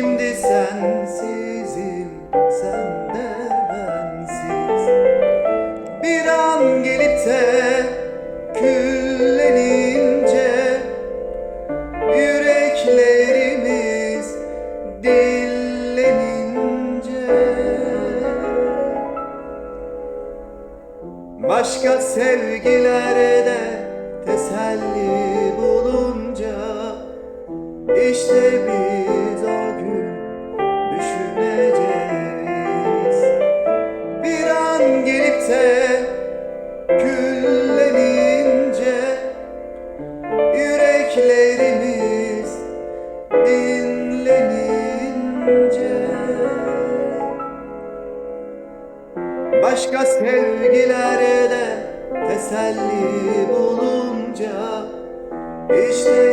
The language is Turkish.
Şimdi sensizim sen de bensiz. Bir an gelip de küllenince Yüreklerimiz dillenince. Başka sevgilerde teselli bulunca işte biz küllenince Yüreklerimiz dinlenince. Başka sevgilerde teselli bulunca işte